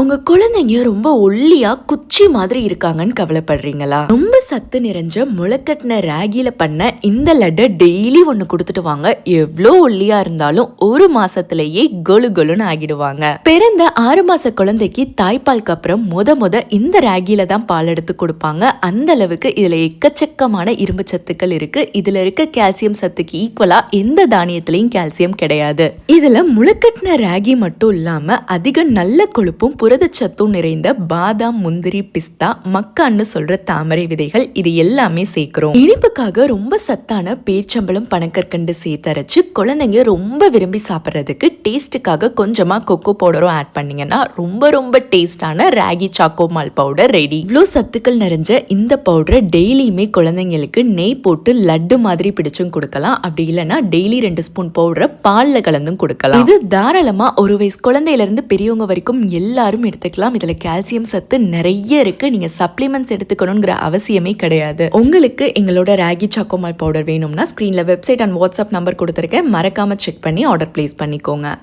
உங்க குழந்தைங்க ரொம்ப ஒல்லியா குச்சி மாதிரி இருக்காங்கன்னு கவலைப்படுறீங்களா? ரொம்ப சத்து நிறைஞ்ச முளைக்கட்டின ராகில பண்ண இந்த லட்டை டெய்லி ஒண்ணு கொடுத்துட்டு வாங்க. எவ்வளோ ஒல்லியா இருந்தாலும் ஒரு மாசத்திலேயே கொலு கொலுன்னு ஆகிடுவாங்க. பிறந்த ஆறு மாச குழந்தைக்கு தாய்ப்பாலுக்கு அப்புறம் முத முத இந்த ராகியில தான் பால் எடுத்து கொடுப்பாங்க. அந்த அளவுக்கு இதுல எக்கச்சக்கமான இரும்பு சத்துக்கள் இருக்கு. இதுல இருக்க கால்சியம் சத்துக்கு ஈக்குவலா எந்த தானியத்திலையும் கால்சியம் கிடையாது. இதுல முளைக்கட்டின ராகி மட்டும் இல்லாம அதிக நல்ல கொழுப்பும் புரதச்சத்தும் நிறைந்த பாதாம் முந்திரி பிஸ்தா மக்கான்னு சொல்ற தாமரை விதைகள் இது எல்லாமே சேர்க்கிறோம். இனிப்புக்காக ரொம்ப சத்தான பேச்சம்பழம் பனக்கற்கண்டு சேர்த்தரைச்சு குழந்தைங்க ரொம்ப விரும்பி சாப்பிட்றதுக்கு டேஸ்ட்டுக்காக கொஞ்சமா கொக்கோ பவுடரும் ஆட் பண்ணீங்கன்னா ரொம்ப ரொம்ப டேஸ்டான ragi choco malt powder ready இவ்வளோ சத்துக்கள் நிறைஞ்ச இந்த பவுடரை டெய்லியுமே குழந்தைங்களுக்கு நெய் போட்டு லட்டு மாதிரி பிடிச்சும் கொடுக்கலாம். அப்படி இல்லைன்னா டெய்லி ரெண்டு ஸ்பூன் பவுடரை பாலில் கலந்தும் கொடுக்கலாம். இது தாராளமா ஒரு வயசு குழந்தையில இருந்து பெரியவங்க வரைக்கும் எல்லாரும் எடுத்துக்கலாம். இதுல கால்சியம் சத்து நிறைய இருக்கு. நீங்க சப்ளிமெண்ட்ஸ் எடுத்துக்கணுங்கிற அவசியமே கிடையாது. உங்களுக்கு எங்களோட ராகி சாக்கோமால் பவுடர் வேணும்னா ஸ்க்ரீனில் வெப்சைட் அண்ட் வாட்ஸ்அப் நம்பர் கொடுத்துருக்கேன். மறக்காம செக் பண்ணி ஆர்டர் பிளேஸ் பண்ணிக்கோங்க.